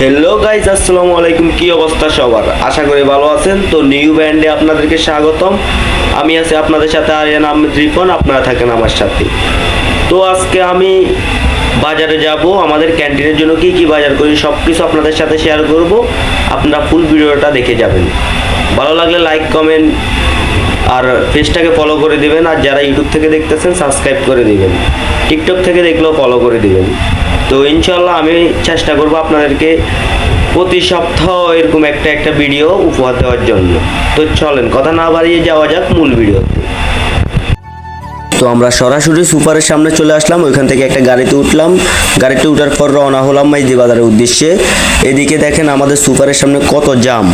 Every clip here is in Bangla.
হ্যালো গাইজ আসসালামু আলাইকুম। কি অবস্থা সবার? আশা করি ভালো আছেন। তো নিউ ব্যান্ডে আপনাদেরকে স্বাগতম। আমি আছি আপনাদের সাথে আরিয়ান আহমেদ রিপন। আপনারা থাকেন আমার সাথে। তো আজকে আমি বাজারে যাব। আমাদের ক্যান্টিনের জন্য কি কি বাজার করি সব কিছু আপনাদের সাথে শেয়ার করব। আপনারা ফুল ভিডিওটা দেখে যাবেন। ভালো লাগলে লাইক কমেন্ট আর পেজটাকে ফলো করে দিবেন। আর যারা ইউটিউব থেকে দেখতেছেন সাবস্ক্রাইব করে দিবেন। টিকটক থেকে দেখলেও ফলো করে দিবেন। তো ইনশাল্লাহ আমি চেষ্টা করব আপনাদেরকে প্রতি সপ্তাহ এরকম একটা একটা ভিডিও উপহার দেওয়ার জন্য। তো চলেন, কথা না বাড়িয়ে যাওয়া যাক মূল ভিডিওতে। তো আমরা সরাসরি সুপারের সামনে চলে আসলাম, ওইখান থেকে একটা গাড়িতে উঠলাম। গাড়িতে উঠার পর রওনা হলাম মাইজি বাজারের উদ্দেশ্যে। এদিকে দেখেন আমাদের সুপারের সামনে কত জাম।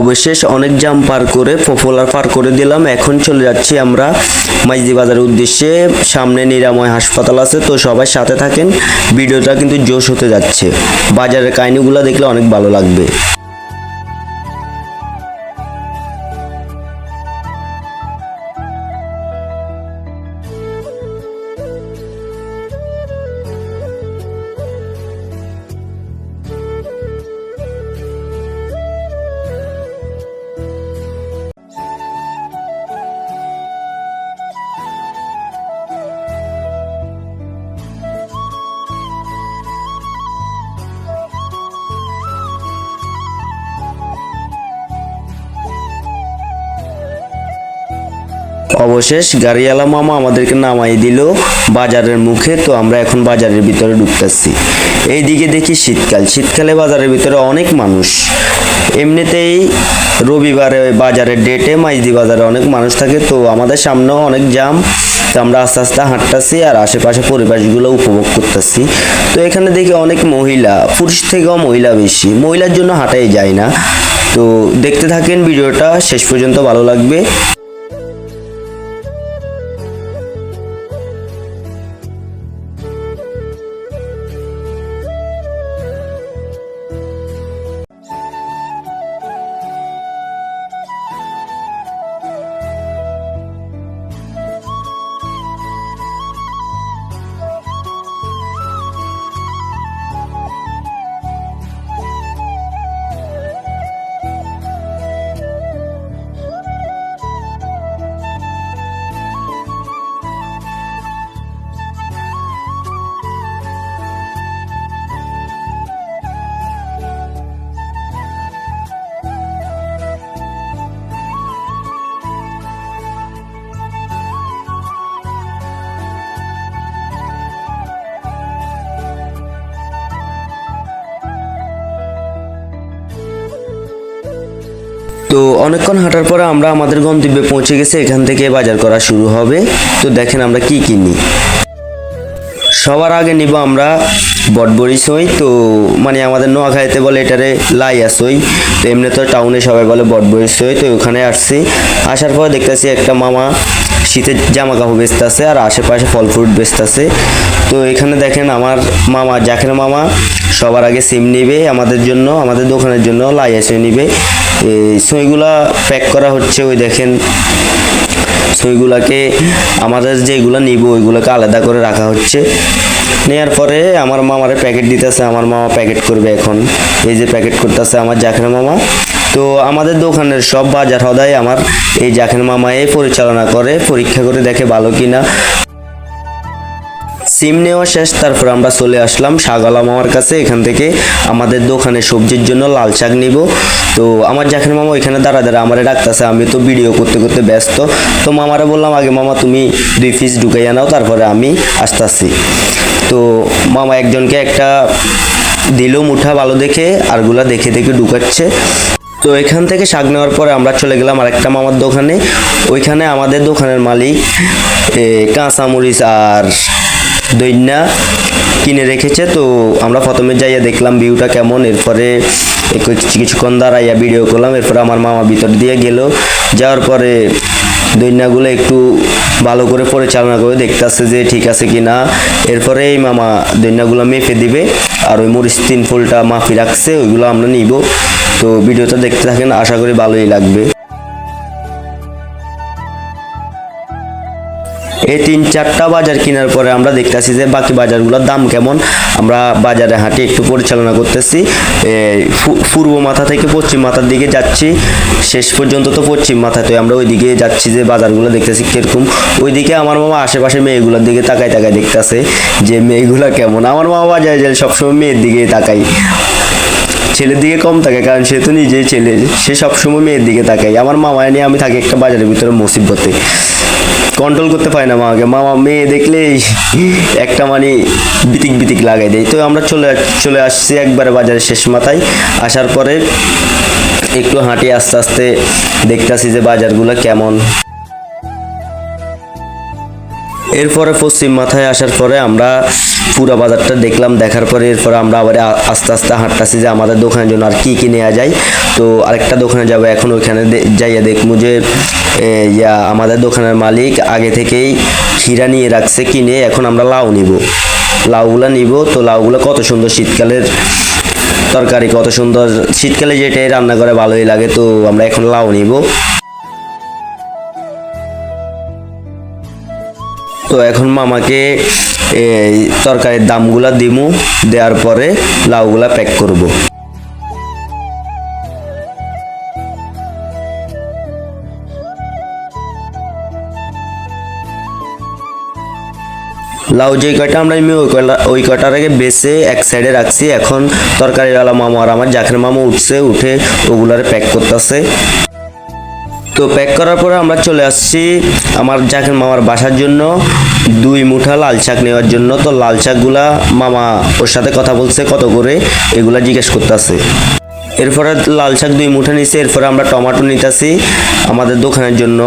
অবশেষ অনেক জাম পার করে পপুলার পার করে দিলাম। এখন চলে যাচ্ছি আমরা মাইজি বাজারের উদ্দেশ্যে। সামনে নিরাময় হাসপাতাল আছে, তো সবাই সাথে থাকেন। ভিডিওটা কিন্তু জোশ হতে যাচ্ছে। বাজারের কাহিনিগুলো দেখলে অনেক ভালো লাগবে। অবশেষ গাড়িওয়ালা মামা আমাদেরকে নামাই দিল বাজারের মুখে, তো আমরা এখন বাজারের ভিতরে ঢুকতেছি। এইদিকে দেখি শীতকাল। শীতকালে বাজারের ভিতরে অনেক মানুষ। এমনিতেই রবিবারে বাজারের ডেটে মাইজদি বাজারে অনেক মানুষ থাকে, তো আমাদের সামনেও অনেক জাম তো আমরা আস্তে আস্তে হাঁটতেছি আর আশেপাশে পরিবেশগুলো উপভোগ করতেছি। তো এখানে দেখি অনেক মহিলা, পুরুষ থেকেও মহিলা বেশি। মহিলার জন্য হাঁটাই যায় না। তো দেখতে থাকেন ভিডিওটা। শেষ পর্যন্ত ভালো লাগবে। তো অনেকক্ষণ হাঁটার পরে আমরা আমাদের গন্তব্যে পৌঁছে গেছে, এখান থেকে বাজার করা শুরু হবে। তো দেখেন আমরা কি কিনি। সবার আগে নিব আমরা বটবড়ি সই। তো মানে আমাদের নোয়াখালীতে বলে এটারে লাইয়া সই। তো এমনি তো টাউনে সবাই বলে বটবড়ি সই। তো ওখানে আসছি। আসার পর দেখতেছি একটা মামা শীতের জামা কাপড় বেচতেছে আর আশেপাশে ফল ফ্রুট বেচতেছে তো এখানে দেখেন আমার মামা, জাকের মামা, সবার আগে সিম নিবে আমাদের জন্য, আমাদের দোকানের জন্য লাইয়া সই নিবে। এই সইগুলা প্যাক করা হচ্ছে, ওই দেখেন। সইগুলাকে আমাদের যেগুলো নিব, ওইগুলোকে আলাদা করে রাখা হচ্ছে। নেওয়ার পরে আমার মামারে প্যাকেট দিতেছে, আমার মামা প্যাকেট করবে এখন। এই যে প্যাকেট করতেছে আমার জাখের মামা। তো আমাদের দোকানের সব বাজার হদায় আমার। এই জাখের মামাই পরিচালনা করে, পরীক্ষা করে দেখে ভালো কিনা। সিম নেওয়া শেষ, তারপর আমরা চলে আসলাম শাগালা মামার কাছে। এখান থেকে আমাদের দোকানে সবজির জন্য লাল শাক নিব। তো আমার জাখের মামা ওইখানে দাঁড়া দাঁড়া আমারে ডাকতেছে, আমি তো ভিডিও করতে করতে ব্যস্ত। তো মামারে বললাম, আগে মামা তুমি দুই পিস ঢুকাইয়া নাও, তারপরে আমি আসতেছি। তো মামা একজনকে একটা দিল মুঠা ভালো দেখে, আরগুলা দেখে দেখে ঢুকাচ্ছে। তো এখান থেকে শাক নেওয়ার পরে আমরা চলে গেলাম আরেকটা মামার দোকানে। ওইখানে আমাদের দোকানের মালিক কাঁচামরিচ আর দৈন্যা কিনে রেখেছে। তো আমরা প্রথমে যাইয়া দেখলাম ভিউটা কেমন, এরপরে কিছুক্ষণ দাঁড়াইয়া ভিডিও করলাম, এরপরে আমার মামা ভিতর দিয়ে গেল। যাওয়ার পরে দৈন্যাগুলো একটু ভালো করে পরিচালনা করে দেখতেছে যে ঠিক আছে কি না এরপরে এই মামা দৈন্যাগুলো মেপে দিবে, আর ওই মরিচ তিন ফুলটা মাফি রাখছে, ওইগুলো আমরা নিব। তো ভিডিওটা দেখতে থাকেন, আশা করি ভালোই লাগবে। এই তিন চারটা বাজার কেনার পরে আমরা দেখতেছি যে বাকি বাজারগুলোর দাম কেমন। আমরা বাজারে হাঁটে একটু পরিচালনা করতেছি। পূর্ব মাথা থেকে পশ্চিম মাথার দিকে যাচ্ছি। শেষ পর্যন্ত তো পশ্চিম মাথাতে আমরা ওইদিকে যাচ্ছি যে বাজারগুলো দেখতেছি কীরকম। ওইদিকে আমার মামা আশেপাশে মেয়েগুলোর দিকে তাকায় তাকায় দেখতেছে যে মেয়েগুলো কেমন। আমার মামা বাজারে যায় সবসময় মেয়ের দিকে তাকাই ছেলের দিকে কম থাকে, কারণ সে তো নিজেই ছেলে। সে সবসময় মেয়ের দিকে তাকাই আমার মামা নিয়ে আমি থাকি একটা বাজারের ভিতরে মুসিবতে। কন্ট্রোল করতে পারি না মামাকে মামা মেয়ে দেখলেই একটা মানে বিতিক বিতিক লাগাই দেয়। তো আমরা চলে চলে আসছি একবারে বাজারের শেষ মাথায়। আসার পরে একটু হাঁটি আস্তে আস্তে দেখতেছি যে বাজারগুলো কেমন। এরপরে পশ্চিম মাথায় আসার পরে আমরা পুরো বাজারটা দেখলাম, দেখার পরে এরপরে আমরা আবার আস্তে আস্তে হাঁটতেছি যে আমাদের দোকানের জন্য আর কী কি নেওয়া যায়। তো আরেকটা দোকানে যাব, এখন ওইখানে যাইয়া দেখব যে ইয়া, আমাদের দোকানের মালিক আগে থেকেই হীরা নিয়ে রাখছে, কিনে এখন আমরা লাউ নিব। লাউগুলো নিব, তো লাউগুলো কত সুন্দর শীতকালের তরকারি, কত সুন্দর, শীতকালে যেটাই রান্না করে ভালোই লাগে, তো আমরা এখন লাউ নিব। তো এখন মামাকে এই তরকারির দামগুলা দিমু, দেওয়ার পরে লাউগুলা প্যাক করব। লাউ যে কয়টা আমরা এমনি ওই কয়টা ওই কয়টার আগে বেছে এক সাইডে রাখছি। এখন তরকারিওয়ালা মামা আর আমার জাখের মামা উঠছে, উঠে ওগুলারে প্যাক করতেছে। তো প্যাক করার পরে আমরা চলে আসছি আমার জাকের মামার বাসার জন্য। দুই মুঠা লাল শাক নেওয়ার জন্য। তো লাল শাকগুলা মামা ওর সাথে কথা বলছে কত করে, এগুলা জিজ্ঞেস করতেছে। এরপরে লাল শাক দুই মুঠা নিছে, এরপরে আমরা টমেটো নিতেছি আমাদের দোকানের জন্য।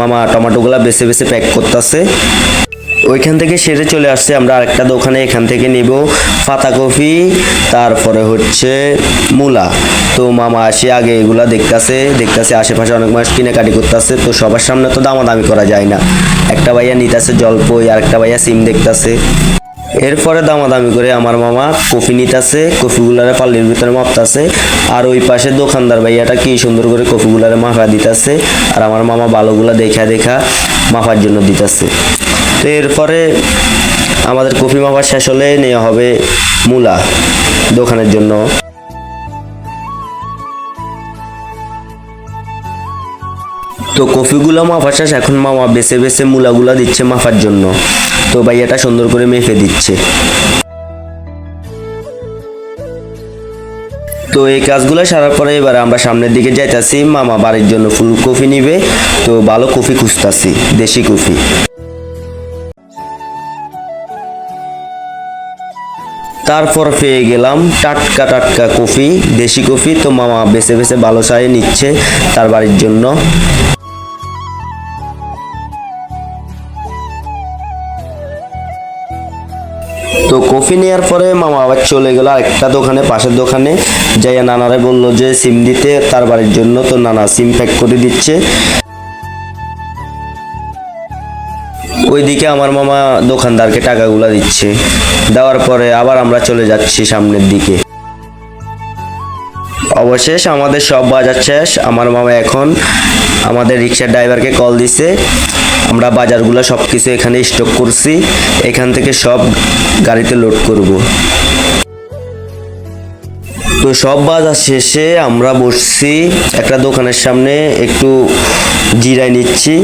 মামা টমেটোগুলা বেছে বেছে প্যাক করতেছে। ওইখান থেকে সেরে চলে আসছে আমরা আরেকটা দোকানে, এখান থেকে নিব পাতাকপি তারপরে হচ্ছে মূলা। তো মামা আসে আগে এগুলা দেখতাছে দেখতাছে আশেপাশে অনেক মানুষ কিনাকাটি করতেছে, তো সবার সামনে তো দামাদামি করা যায় না। একটা ভাইয়া নিতাছে জলপই আরেকটা ভাইয়া সিম দেখতাছে। এরপরে দামাদামি করে আমার মামা কফি নিতাছে, কফিগুলারে পাল্লির ভিতরে মাপতাছে, আর ওই পাশে দোকানদার ভাইয়াটা কি সুন্দর করে কফিগুলারে মাফা দিতাছে, আর আমার মামা ভালোগুলা দেখা দেখা মাফার জন্য দিতাছে। তো এরপরে আমাদের কফি মাপা শেষ হলে নেওয়া হবে মূলা দোকানের জন্য। তো কফিগুলো মাপা শেষ এখন মামা বেছে বেছে মূলাগুলা দিচ্ছে মাফার জন্য। তো ভাইয়াটা সুন্দর করে মেপে দিচ্ছে। তো এই কাজগুলো সারার পরে এবার আমরা সামনের দিকে যাইতাছি, মামা বাড়ির জন্য ফুল কফি নিবে। তো ভালো কফি খুঁজতাছি, দেশি কফি। তারপর পেয়ে গেলাম টাটকা টাটকা কফি, দেশি কফি। তো মামা বেছে বেছে ভালো সারে নিচ্ছে তার বাড়ির জন্য। কফি নেওয়ার পরে মামা আবার চলে গেল আরেকটা দোকানে, পাশের দোকানে। যাইয়া নানারে বলল যে, সিম দিতে, তার বাড়ির জন্য তো নানা সিম প্যাক করে দিচ্ছে। ওইদিকে আমার মামা দোকানদারকে টাকাগুলো দিচ্ছে। দেওয়ার পরে আবার আমরা চলে যাচ্ছি সামনের দিকে। অবশেষ আমাদের সব বাজার শেষ। আমার মামা এখন আমাদের রিক্সার ড্রাইভারকে কল দিছে। আমরা বাজারগুলো সব কিছু এখানে স্টক করছি। এখান থেকে সব গাড়িতে লোড করব। তো সব বাজার শেষে আমরা বসছি একটা দোকানের সামনে, একটু জিরাই নিচ্ছি।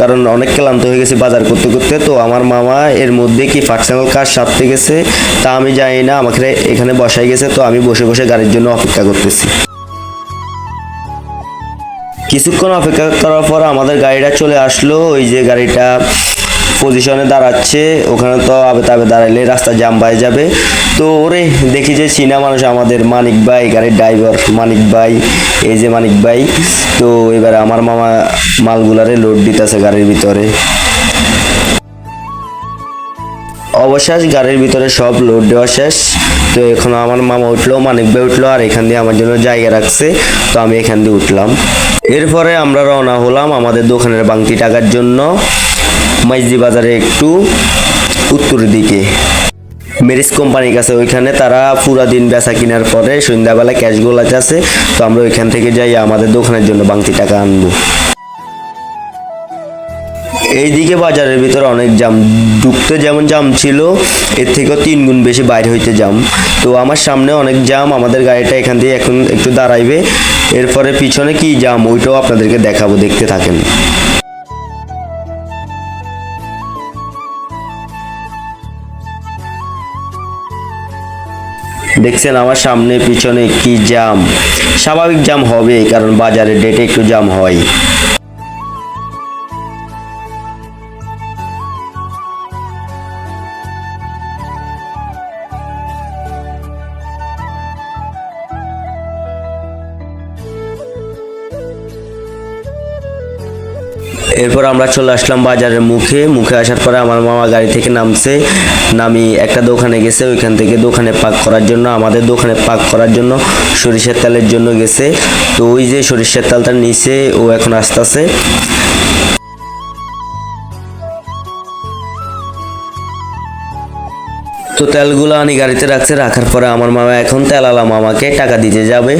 কারণ অনেক ক্লান্ত হয়ে গেছে বাজার করতে করতে। তো আমার মামা এর মধ্যে কি পার্সোনাল কাজ সারতে গেছে তা আমি জানি না। আমাকে এখানে বসাই গেছে। তো আমি বসে বসে গাড়ির জন্য অপেক্ষা করতেছি। কিছুক্ষণ অপেক্ষা করার পর আমাদের গাড়িটা চলে আসলো। ওই যে গাড়িটা পজিশনে দাঁড়াচ্ছে, ওখানে তো আবে তাবে দাঁড়াইলে রাস্তা জাম পাই যাবে। তো ওরে, দেখি যে চীনা মানুষ আমাদের মানিক ভাই, গাড়ির ড্রাইভার মানিক ভাই, এই যে মানিক ভাই। তো এবার আমার মামা মালগুলারে লোড দিতেছে গাড়ির ভিতরে। অবশেষ গাড়ির ভিতরে সব লোড দেওয়া শেষ। তো এখন আমার মামা উঠল, মানিক ভাই উঠল, আর এখান দিয়ে আমার জন্য জায়গা রাখছে। তো আমি এখান দিয়ে উঠলাম। এরপরে আমরা রওনা হলাম আমাদের দোকানের বাংতি টাকার জন্য মাইজি বাজারে একটু উত্তর দিকে। মেরিস কোম্পানির কাছে ওইখানে তারা পুরো দিন বেচা কেনার পরে সন্ধ্যাবেলা ক্যাশ গোলাতে আছে, তো আমরা ওইখান থেকে যাই আমাদের দোকানের জন্য বাংতি টাকা আনব। এইদিকে বাজারের ভিতরে অনেক জাম। ঢুকতে যেমন জাম ছিল, এর থেকেও তিন গুণ বেশি বাইরে হইতে জাম। তো আমার সামনে অনেক জাম, আমাদের গাড়িটা এখান দিয়ে এখন একটু দাঁড়াইবে। এরপরে পিছনে কি জাম, ওইটাও আপনাদেরকে দেখাবো, দেখতে থাকেন। দেখছেন আমার সামনে, পিছনে কি জাম? স্বাভাবিক জাম হবে কারণ বাজারে ডেটে একটু জাম হয়। এরপর আমরা চলে আসলাম বাজারের মুখে। মুখে আসার পরে আমার মামা গাড়ি থেকে নামছে। নামি একটা দোকানে গেছে, ওইখান থেকে দোকানে পাক করার জন্য, আমাদের দোকানে পাক করার জন্য সরিষার তেলের জন্য গেছে। তো ওই যে সরিষার তেলটা নিচে ও এখন আসতেছে। তো তেলগুলো আনি গাড়িতে রাখছে, রাখার পরে আমার মামা এখন তেলালা মামাকে টাকা দিতে যাবে।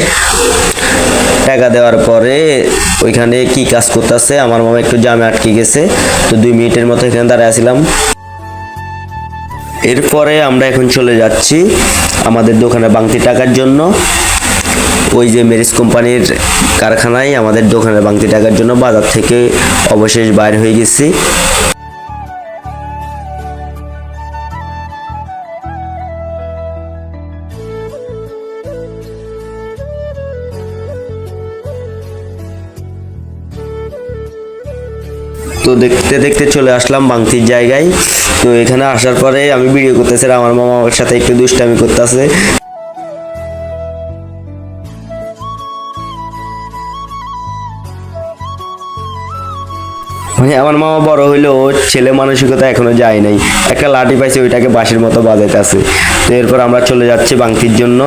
টাকা দেওয়ার পরে ওইখানে কি কাজ করতেছে? আমার মামা একটু জামে আটকে গেছে। তো দুই মিনিটের মতো এখানে দাঁড়ায় আছিলাম। এরপরে আমরা এখন চলে যাচ্ছি আমাদের দোকানে বাংতি টাকার জন্য। ওই যে মেরিস কোম্পানির কারখানায় আমাদের দোকানে বাংতি টাকার জন্য বাজার থেকে অবশেষ বাইর হয়ে গেছি। দেখতে দেখতে চলে আসলাম বাংতির জায়গায়। তো এখানে আসার পরে আমি ভিডিও করতেছি আর আমার মামা আমার সাথে একটু দুষ্টামি করতেছে। মানে আমার মামা বড় হইলেও ছেলে মানসিকতা এখনও যায় নাই। একটা লাঠি পাইছে, ওইটাকে বাঁশের মতো বাজাইতেছে। তো এরপর আমরা চলে যাচ্ছি বাংতির জন্য।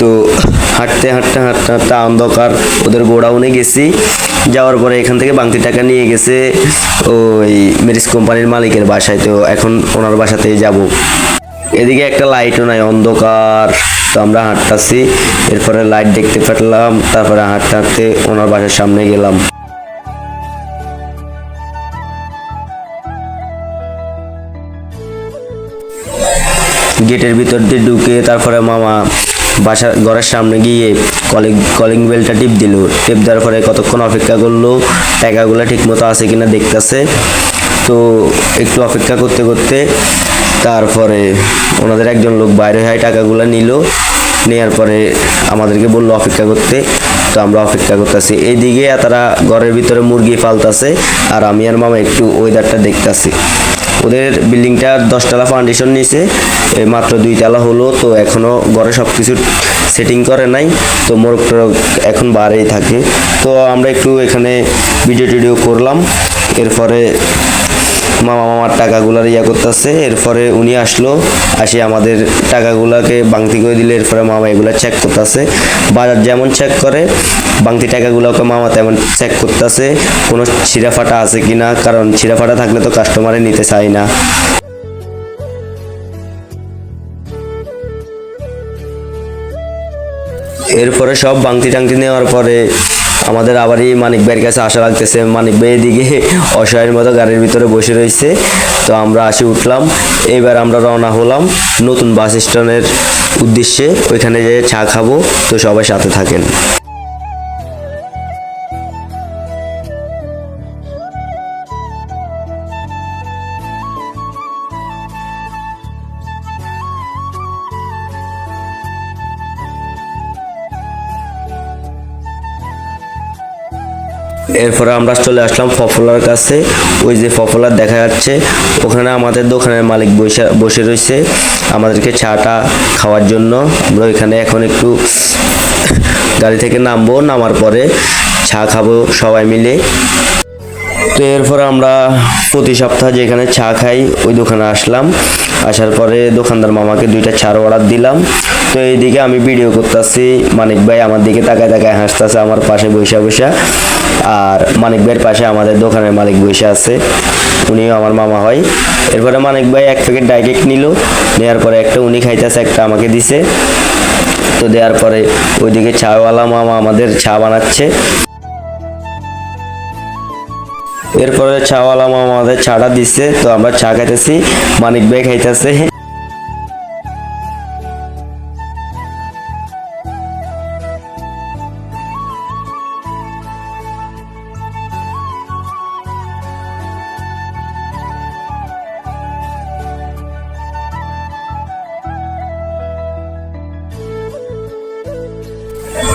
তো হাঁটতে হাঁটতে হাঁটতে হাঁটতে অন্ধকার। ওদের গোডাউনে গেছি। যাওয়ার পরে এখান থেকে বাংতি টাকা নিয়ে গেছে ওই মেরিস কোম্পানির মালিকের বাসায়। তো এখন ওনার বাসাতেই যাব। এদিকে একটা লাইটও নাই, অন্ধকার। তো আমরা হাঁটতাছি। এরপরে লাইট দেখতে পেলাম, তারপরে হাঁটতে হাঁটতে ওনার বাসার সামনে গেলাম। গেটের ভিতর দিয়ে ঢুকে তারপরে মামা বাসার ঘরের সামনে গিয়ে কলিং কলিং বেলটা টিপ দিল। টিপ দেওয়ার পরে কতক্ষণ অপেক্ষা করল? টাকাগুলো ঠিক মতো আছে কিনা দেখতেছে। তো একটু অপেক্ষা করতে করতে তারপরে ওনাদের একজন লোক বাইরে হয় টাকাগুলো নিল। নেওয়ার পরে আমাদেরকে বলল অপেক্ষা করতে। তো আমরা অপেক্ষা করতেছি। এইদিকে তারা ঘরের ভিতরে মুরগি পালতাছে। আর আমি আর মামা একটু ওয়েদারটা দেখতাছি। ওদের বিল্ডিংটার দশতলা ফাউন্ডেশন নিয়েছে মাত্র দুই তলা হলো, তো এখনও ঘরে সব কিছু সেটিং করে নাই, তো মোরগ এখন বারেই থাকে। তো আমরা একটু এখানে ভিডিও টিডিও করলাম, এরপরে মামা মামার টাকাগুলার ইয়া করতেছে, এরপরে উনি আসলো, আসে আমাদের টাকাগুলাকে বাংতি করে দিলে, এরপরে মামা এগুলা চেক করতেছে। বাজার যেমন চেক করে বাংতি টাকাগুলোকে মামা তেমন চেক করতেছে, কোনো ছিঁড়া ফাটা আছে কিনা, কারণ ছিঁড়া ফাটা থাকলে তো কাস্টমারে নিতে চায় না। এরপরে সব বাংতি টাংতি নেওয়ার পরে আমাদের আবারই মানিক ভাইয়ের কাছে আশা লাগতেছে, মানিক ভাই এদিকে অসহায়ের মতো গাড়ির ভিতরে বসে রয়েছে। তো আমরা আসি উঠলাম, এবার আমরা রওনা হলাম নতুন বাস স্ট্যান্ডের উদ্দেশ্যে, ওইখানে যেয়ে চা খাব। তো সবাই সাথে থাকেন। এরপরে আমরা চলে আসলাম পপুলার কাছে। ওই যে পপুলার দেখা যাচ্ছে। ওখানে আমাদের দোকানের মালিক বসে বসে রয়েছে। আমাদেরকে চাটা খাওয়ার জন্য। আমরা ওইখানে এখন একটু গাড়ি থেকে নামবো। নামার পরে চা খাব সবাই মিলে। তো এরপর আমরা প্রতি সপ্তাহে যেখানে চা খাই, ওই দোকানে আসলাম। আসার পরে দোকানদার মামাকে দুইটা ছাড় অর্ডার দিলাম। তো এইদিকে আমি ভিডিও করতেছি। মানিক ভাই আমার দিকে তাকায় তাকায় হাসতেছে আমার পাশে বৈশা বৈশা আর মানিক ভাইয়ের পাশে আমাদের দোকানের মালিক বসে আছে। উনিও আমার মামা হয়। এরপরে মানিক ভাই এক প্যাকেট ডাইরেক্ট নিল। নেওয়ার পরে একটা উনি খাইতেছে, একটা আমাকে দিছে। তো দেওয়ার পরে ওইদিকে চাওয়ালা মামা আমাদের চা বানাচ্ছে। এরপরে চাওয়ালা মামা আমাদের চাটা দিচ্ছে তো আমরা চা খাইতেছি। মানিক ভাই খাইতেছে।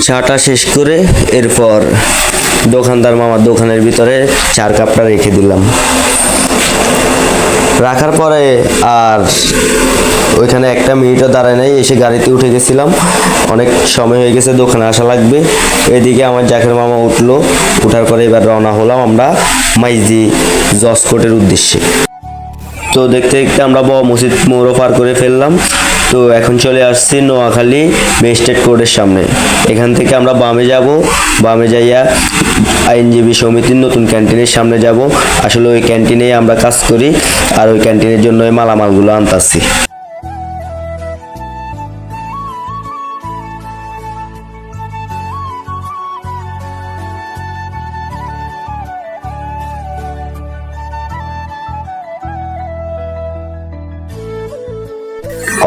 চাটা শেষ করে এরপর দোকানদার মামার দোকানের ভিতরে চার কাপটা রেখে দিলাম। রাখার পরে আর ওইখানে একটা মিনিটও দাঁড়ায় নাই, এসে গাড়িতে উঠে গেছিলাম। অনেক সময় হয়ে গেছে, দোকানে আসা লাগবে। এদিকে আমার জাকের মামা উঠল, উঠার পরে এবার রওনা হলাম আমরা মাইজি জসকোটের উদ্দেশ্যে। তো দেখতে দেখতে আমরা মসজিদ মোড়ও পার করে ফেললাম। তো এখন চলে আসছি নোয়াখালী মেন স্টেট কোর্টের সামনে। এখান থেকে আমরা বামে যাব, বামে যাইয়া আইনজীবী সমিতির নতুন ক্যান্টিনের সামনে যাব। আসলে ওই ক্যান্টিনেই আমরা কাজ করি, আর ওই ক্যান্টিনের জন্য ওই মালামালগুলো আনতাছি।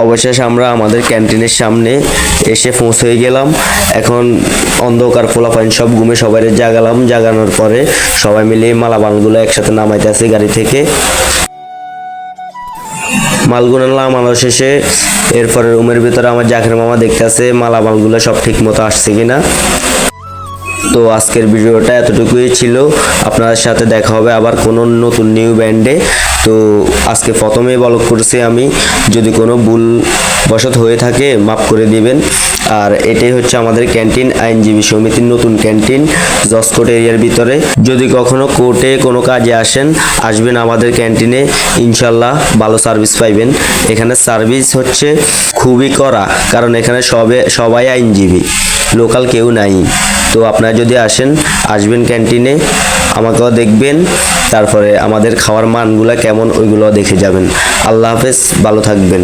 অবশেষে আমরা আমাদের ক্যান্টিনের সামনে এসে পৌঁছে গেলাম। এখন অন্ধকার পোলাপাইন সব ঘুমে সবাই জাগালাম। জাগানোর পরে সবাই মিলে মালামালগুলো একসাথে নামাইতে নামাইতেছে গাড়ি থেকে। মালগুলো নামানো শেষে। এরপরে রুমের ভিতরে আমার জাকের মামা দেখতেছে মালামালগুলো সব ঠিক মতো আসছে কিনা। তো আজকের ভিডিওটা এতটুকুই ছিল। আপনাদের সাথে দেখা হবে আবার কোনো নতুন নিউ ব্যান্ডে তো আজকে প্রথমেই বলক করছি আমি, যদি কোনো ভুল বসত হয়ে থাকে, মাফ করে দিবেন। আর এটাই হচ্ছে আমাদের ক্যান্টিন, আইনজীবী সমিতির নতুন ক্যান্টিন জসকোট এরিয়ার ভিতরে। যদি কখনো কোর্টে কোনো কাজে আসেন, আসবেন আমাদের ক্যান্টিনে, ইনশাল্লাহ ভালো সার্ভিস পাইবেন। এখানে সার্ভিস হচ্ছে খুবই কড়া, কারণ এখানে সবে, সবাই আইনজীবী, লোকাল কেউ নাই। তো আপনারা যদি আসেন, আসবেন ক্যান্টিনে, আমাকেও দেখবেন, তারপরে আমাদের খাওয়ার মানগুলা কেমন ওইগুলো দেখে যাবেন। আল্লাহ হাফেজ, ভালো থাকবেন।